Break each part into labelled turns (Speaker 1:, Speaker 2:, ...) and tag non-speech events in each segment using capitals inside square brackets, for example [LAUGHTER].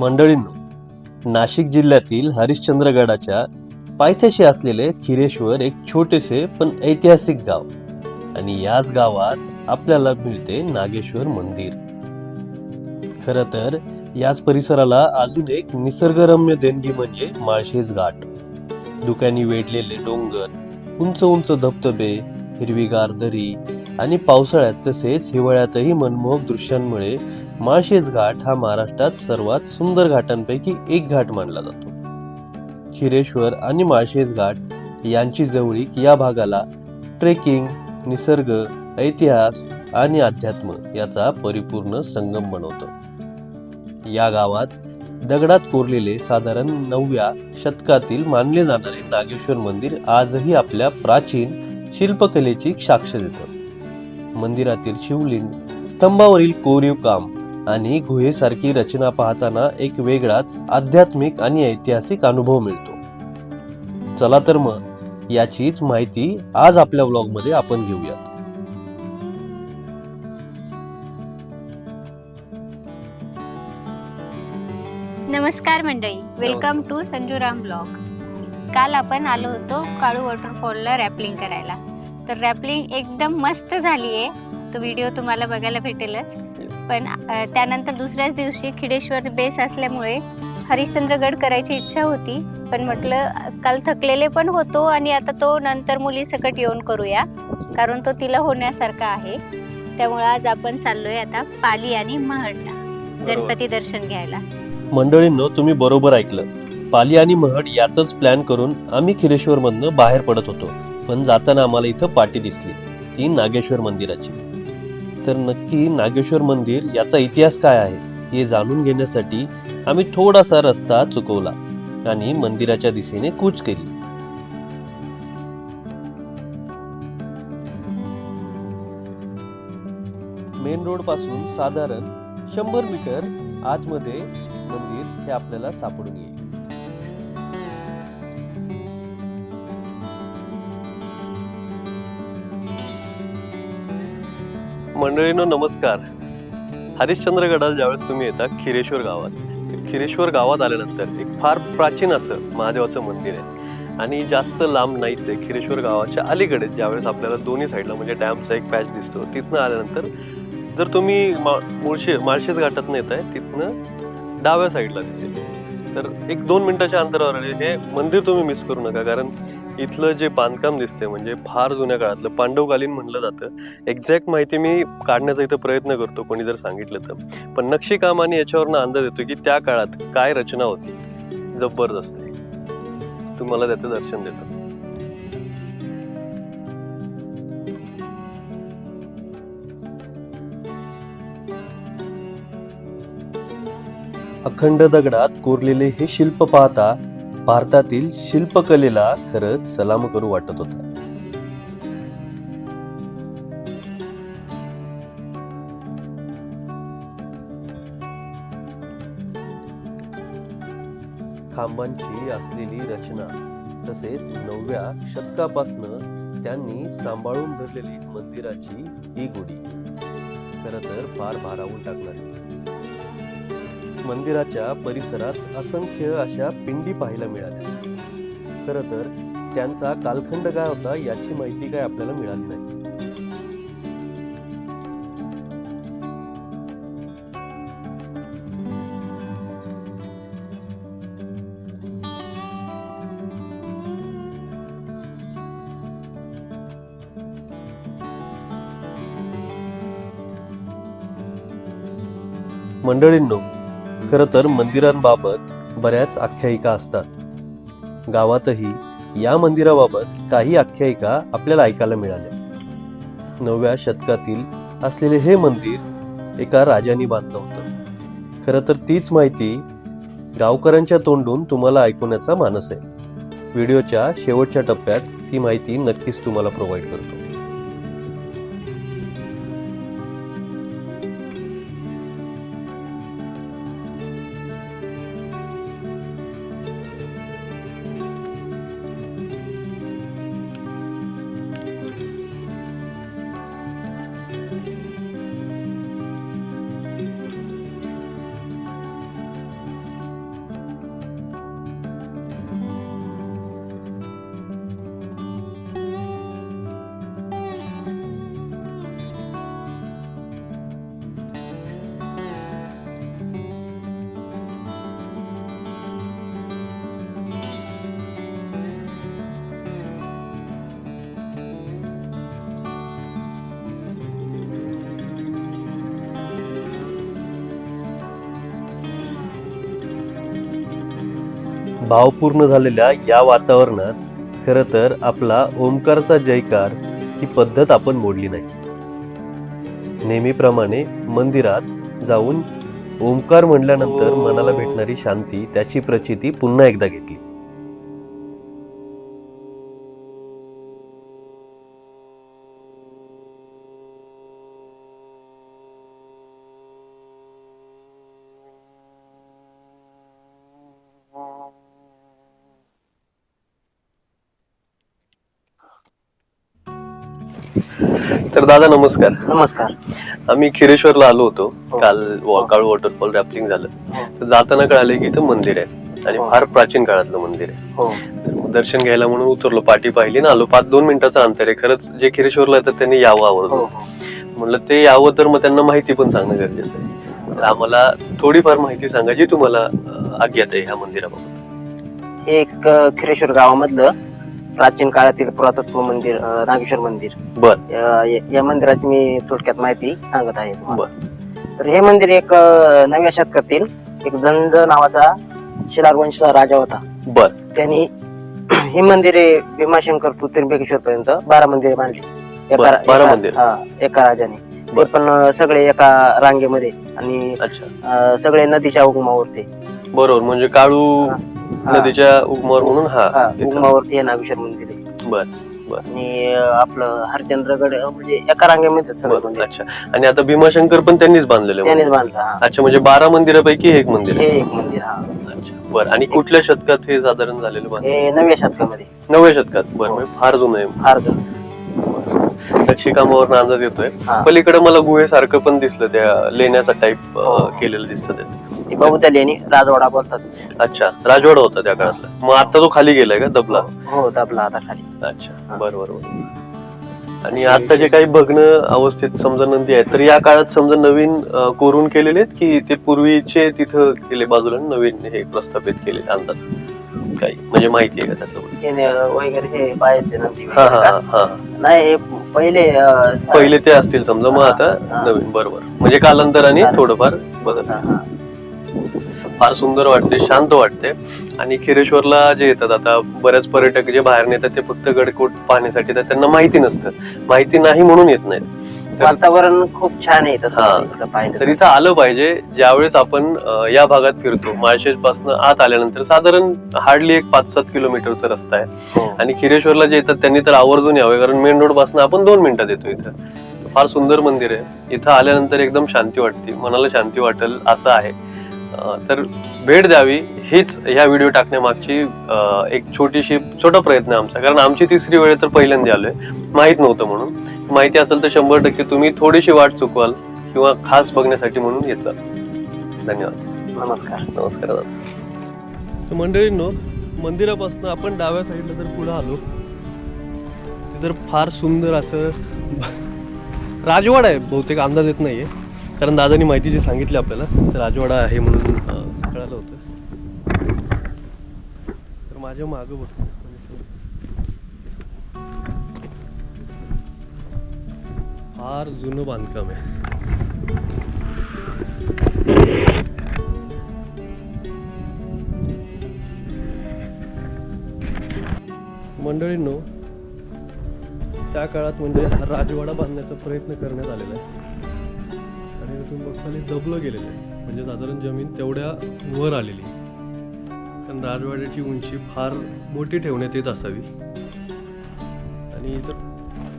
Speaker 1: मंडळींनो नाशिक जिल्ह्यातील हरिश्चंद्रगडाच्या पायथ्याशी असलेले खिरेश्वर एक छोटेसे पण ऐतिहासिक गाव आणि याच गावात आपल्याला मिळते नागेश्वर मंदिर. खर तर याच परिसराला अजून एक निसर्गरम्य देणगी म्हणजे माळशेज घाट. दुकानी वेढलेले डोंगर उंच उंच धबधबे हिरवीगार दरी आणि पावसाळ्यात तसेच हिवाळ्यातही मनमोहक दृश्यांमुळे माळशेज घाट हा महाराष्ट्रात सर्वात सुंदर घाटांपैकी एक घाट मानला जातो. खिरेश्वर आणि माळशेज घाट यांची जवळीक या भागाला ट्रेकिंग निसर्ग इतिहास आणि अध्यात्म याचा परिपूर्ण संगम बनवतो. या गावात दगडात कोरलेले साधारण नवव्या शतकातील मानले जाणारे नागेश्वर मंदिर आजही आपल्या प्राचीन शिल्पकलेची साक्ष देतं. मंदिरातील शिवलिंग स्तंभावरील कोरीव काम आणि गुहेसारखी रचना पाहताना एक वेगळाच आध्यात्मिक आणि ऐतिहासिक अनुभव मिळतो. चला तर मग याचीच माहिती आज आपल्या व्लॉगमध्ये आपण घेऊयात.
Speaker 2: नमस्कार मंडळी वेलकम टू संजूराम ब्लॉग काल आपण आलो होतो काळू वॉटरफॉलला रॅपलिंग करायला. तर रॅपलिंग एकदम मस्त झाली आहे तो व्हिडिओ तुम्हाला बघायला भेटेलच. पण त्यानंतर दुसऱ्याच दिवशी खिडेश्वर बेस असल्यामुळे हरिश्चंद्रगड करायची इच्छा होती. पण म्हटलं काल थकलेले पण होतो आणि आता तो नंतर मुलीसकट येऊन करूया कारण तो तिला होण्यासारखा आहे. त्यामुळे आज आपण चाललोय आता पाली आणि महडला गणपती दर्शन घ्यायला.
Speaker 1: मंडळींनो तुम्ही बरोबर ऐकलं. पाली आणि महड याच प्लॅन करून आम्ही खिरेश्वर मधनं बाहेर पडत होतो पण जाताना आम्हाला इथं पाटी दिसली ती नागेश्वर मंदिराची. तर नक्की नागेश्वर मंदिर याचा इतिहास काय आहे हे जाणून घेण्यासाठी आम्ही थोडासा रस्ता चुकवला आणि मंदिराच्या दिशेने कूच केली. मेन रोडपासून साधारण शंभर मीटर आतमध्ये मंदिर हे आपल्याला सापडून येईल. मंडळीनो नमस्कार. हरिश्चंद्रगडाला ज्यावेळेस तुम्ही येता खिरेश्वर गावात. खिरेश्वर गावात आल्यानंतर एक फार प्राचीन असं महादेवाचं मंदिर आहे. आणि जास्त लांब नाहीच आहे. खिरेश्वर गावाच्या अलीकडे ज्यावेळेस आपल्याला दोन्ही साईडला म्हणजे डॅमचा एक पॅच दिसतो तिथनं आल्यानंतर जर तुम्ही मा मुळशे माळशेज घाटातनं येत आहे तिथनं डाव्या साईडला दिसेल. तर एक दोन मिनिटाच्या अंतरावर हे मंदिर तुम्ही मिस करू नका. कारण इथलं जे बांधकाम दिसते म्हणजे फार जुन्या काळातलं पांडवकालीन म्हणलं जातं. एक्झॅक्ट माहिती मी काढण्याचा इथं प्रयत्न करतो कोणी जर सांगितलं तर. पण नक्षीकाम आणि याच्यावरनं अंदाज येतो की त्या काळात काय रचना होती? जबरदस्त. तुम्हाला त्याचं दर्शन देतो. अखंड दगडात कोरलेले हे शिल्प पाहता भारतातील शिल्पकलेला खरंच सलाम करू वाटत होता. खांबांची असलेली रचना तसेच नवव्या शतकापासनं त्यांनी सांभाळून धरलेली मंदिराची ही गुढी खर तर फार भारावून टाकणारी. मंदिराच्या परिसरात असंख्य अशा पिंडी पाहायला मिळाल्या. खर तर त्यांचा कालखंड काय होता याची माहिती काय आपल्याला मिळाली नाही. मंडळींनो खरं तर मंदिरांबाबत बऱ्याच आख्यायिका असतात. गावातही या मंदिराबाबत काही आख्यायिका आपल्याला ऐकायला मिळाल्या. नवव्या शतकातील असलेले हे मंदिर एका राजाने बांधलं होतं. खरं तर तीच माहिती गावकऱ्यांच्या तोंडून तुम्हाला ऐकवण्याचा मानस आहे. व्हिडिओच्या शेवटच्या टप्प्यात ती माहिती नक्कीच तुम्हाला प्रोव्हाइड करतो. भावपूर्ण झालेल्या या वातावरणात खरं तर आपला ओंकारचा जयकार ही पद्धत आपण मोडली नाही. नेहमीप्रमाणे मंदिरात जाऊन ओंकार म्हणल्यानंतर मनाला भेटणारी शांती त्याची प्रचिती पुन्हा एकदा घेतली. तर दादा नमस्कार.
Speaker 3: नमस्कार.
Speaker 1: आम्ही खिरेश्वरला आलो होतो.
Speaker 3: हो.
Speaker 1: काल काळू वॉटरफॉल रॅपलिंग झालं. तर जाताना कळालं की इथं मंदिर आहे आणि
Speaker 3: हो.
Speaker 1: फार प्राचीन काळातलं मंदिर आहे.
Speaker 3: हो.
Speaker 1: तर दर्शन घ्यायला म्हणून उतरलो पाठी पाहिली ना आलो. पाच दोन मिनिटाचं अंतर आहे. खरंच जे खिरेश्वरला येतात त्यांनी यावं
Speaker 3: हो
Speaker 1: आवडतं
Speaker 3: हो.
Speaker 1: म्हणलं ते यावं तर मग त्यांना माहिती पण सांगणं गरजेचं आहे. तर आम्हाला थोडीफार माहिती सांगा जी तुम्हाला अं, अज्ञात आहे ह्या मंदिराबाबत.
Speaker 3: हे एक खिरेश्वर गावामधलं प्राचीन काळातील पुरातत्व मंदिर अ, नागेश्वर मंदिर.
Speaker 1: बर.
Speaker 3: अ, या या मंदिराची मी थोडक्यात माहिती सांगत आहे तुम्हाला. तर हे मंदिर एक अ, नवव्या शतकातील एक जंज नावाचा शिलारवंशचा राजा होता.
Speaker 1: बर.
Speaker 3: त्यांनी [CLEARS THROAT] ही मंदिरे भीमाशंकर टू त्र्यंबकेश्वर पर्यंत बारा मंदिरे बांधली.
Speaker 1: बर,
Speaker 3: एका
Speaker 1: बारा
Speaker 3: एका-
Speaker 1: मंदिर.
Speaker 3: हा, एका राजाने. ते
Speaker 1: बर.
Speaker 3: पण अ, सगळे एका रांगेमध्ये आणि
Speaker 1: अच्छा.
Speaker 3: अ, सगळे नदीच्या उगमावरती
Speaker 1: बरोबर म्हणजे काळू. नदीच्या उगमावर म्हणून
Speaker 3: हा. उगमावरती हे नागेश्वर मंदिर. आहे
Speaker 1: बर.
Speaker 3: आणि आपलं हरचंद्रगड म्हणजे एका रांगेमध्ये
Speaker 1: अच्छा. आणि आता भीमाशंकर पण त्यांनीच बांधलेले
Speaker 3: त्यानेच बांधलं.
Speaker 1: अच्छा म्हणजे बारा मंदिरापैकी एक मंदिर
Speaker 3: हे
Speaker 1: आहे
Speaker 3: एक मंदिर हा.
Speaker 1: अच्छा बर. आणि कुठल्या शतकात हे साधारण झालेलं बांधलं?
Speaker 3: नवव्या शतकामध्ये.
Speaker 1: नवव्या शतकात बरं म्हणजे फार जुनं आहे.
Speaker 3: फार जुनं.
Speaker 1: नक्षीकामावर अंदाज येतोय. पलीकडे मला गुहेसारखं पण दिसलं त्या लेण्याचा टाईप
Speaker 3: हो.
Speaker 1: केलेलं दिसतं ते.
Speaker 3: ते बहुताली आणि राजवाडा बोलतात.
Speaker 1: अच्छा राजवाडा होता त्या काळातला. मग आता तो खाली गेलाय का दबला?
Speaker 3: हो दाबला आता खाली.
Speaker 1: अच्छा. बरोबर बरोबर आणि आता जे काही बघणं अवस्थेत समजा नंदी आहेत तर या काळात समजा नवीन अं, कोरून केलेले आहेत की ते पूर्वीचे तिथं केले बाजूला नवीन हे प्रस्थापित केले अंदाज? काही म्हणजे माहिती आहे का
Speaker 3: हे ने- वगैरे हे बाहेरचे नंदी
Speaker 1: हा
Speaker 3: वगैरे
Speaker 1: हा
Speaker 3: का?
Speaker 1: हा हा.
Speaker 3: नाही हे पहिले अं,
Speaker 1: पहिले ते असतील समजा मग आता. नवीन बरोबर म्हणजे कालांतराने. थोडंफार बदल
Speaker 3: हा, हा.
Speaker 1: फार सुंदर वाटते शांत वाटते आणि खिरेश्वरला जे येतात आता बऱ्याच पर्यटक जे बाहेर येतात ते फक्त गडकोट पाहण्यासाठी येतात त्यांना माहिती नसतं माहिती नाही म्हणून येत नाहीत
Speaker 3: वातावरण खूप छान आहे तसं पाहिलं
Speaker 1: तर इथं आलं पाहिजे ज्यावेळेस आपण अं, या भागात फिरतो माळशेजपासून आत आल्यानंतर साधारण हार्डली एक पाच सात किलोमीटरचा रस्ता आहे.
Speaker 3: हो.
Speaker 1: आणि खिरेश्वरला जे येतात त्यांनी तर आवर्जून यावे कारण मेन रोडपासून आपण दोन मिनिटात येतो इथं. फार सुंदर मंदिर आहे. इथं आल्यानंतर एकदम शांती वाटते मनाला शांती वाटेल असं आहे. तर भेट द्यावी हीच ह्या व्हिडिओ टाकण्यामागची एक छोटीशी छोटा प्रयत्न आहे आमचा. कारण आमची तिसरी वेळ तर पहिल्यांदा आलोय. माहीत नव्हतं म्हणून. माहिती असेल तर शंभर टक्के तुम्ही थोडीशी वाट चुकवाल किंवा खास बघण्यासाठी म्हणून येत चाल धन्यवाद.
Speaker 3: नमस्कार.
Speaker 1: नमस्कार दादा. मंडळींनो मंदिरापासून आपण डाव्या साईडला जर पुढे आलो तिथं फार सुंदर असं राजवाडा आहे. बहुतेक अंदाज येत नाहीये. कारण दादानी माहिती जी सांगितली आपल्याला ते राजवाडा आहे म्हणून कळालं होतं. तर माझ्या मागं बघतो फार जुनं बांधकाम आहे. मंडळींनो त्या काळात म्हणजे हा राजवाडा बांधण्याचा प्रयत्न करण्यात आलेला आहे. आणि तिथून बघताल दबलं गेलेलं आहे. म्हणजे साधारण जमीन तेवढ्या वर आलेली. कारण राजवाड्याची उंची फार मोठी ठेवण्यात येत असावी. आणि इथं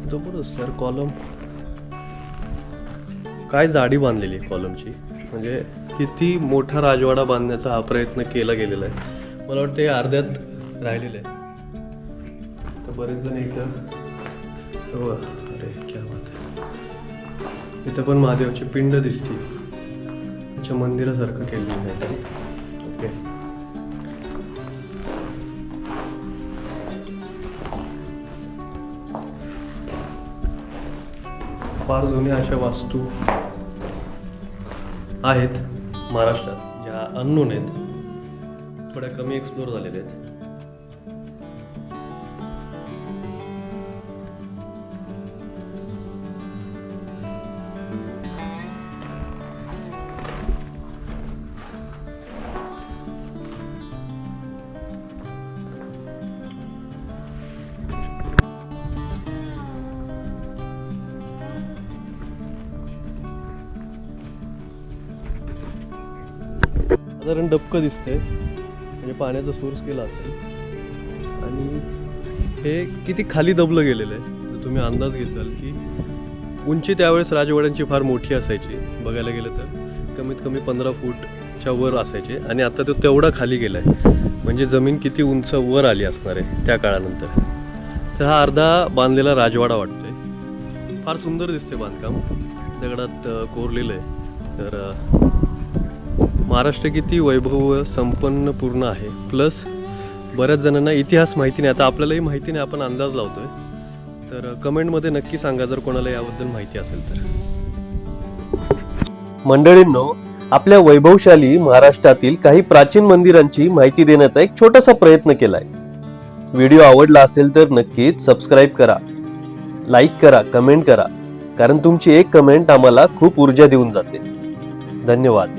Speaker 1: जबरदस्त यार कॉलम काय जाडी बांधलेली आहे कॉलमची म्हणजे किती मोठा राजवाडा बांधण्याचा हा प्रयत्न केला गेलेला आहे. मला वाटतं हे अर्ध्यात राहिलेलं आहे. तर बरेच जण इथं हो, अरे क्या बात आहे. इथं पण महादेवाची पिंड दिसते. त्याच्या मंदिरासारखं केलेलं आहे ओके. फार जुन्या अशा वास्तू आहेत महाराष्ट्रात ज्या अननोन आहेत. थोड्या कमी एक्सप्लोर झालेल्या आहेत. साधारण डबकं दिसतंय. म्हणजे पाण्याचा सोर्स केला असेल. आणि हे किती खाली दबलं गेलेलं आहे. तर तुम्ही अंदाज घेताल की उंची त्यावेळेस राजवाड्यांची फार मोठी असायची. बघायला गेलं तर कमीत कमी पंधरा फूटच्या वर असायचे. आणि आता तो तेवढा खाली गेला आहे म्हणजे जमीन किती उंच वर आली असणार आहे त्या काळानंतर. तर हा अर्धा बांधलेला राजवाडा वाटतोय. फार सुंदर दिसते बांधकाम. दगडात कोरलेलं आहे. तर महाराष्ट्र किती वैभव संपन्न पूर्ण आहे. प्लस बऱ्याच जणांना इतिहास माहिती नाही. आता आपल्यालाही माहिती नाही. आपण अंदाज लावतोय. तर कमेंटमध्ये नक्की सांगा जर कोणाला याबद्दल माहिती असेल तर. मंडळींनो आपल्या वैभवशाली महाराष्ट्रातील काही प्राचीन मंदिरांची माहिती देण्याचा एक छोटासा प्रयत्न केलाय. व्हिडिओ आवडला असेल तर नक्कीच सबस्क्राईब करा. लाईक करा कमेंट करा. कारण तुमची एक कमेंट आम्हाला खूप ऊर्जा देऊन जाते. धन्यवाद.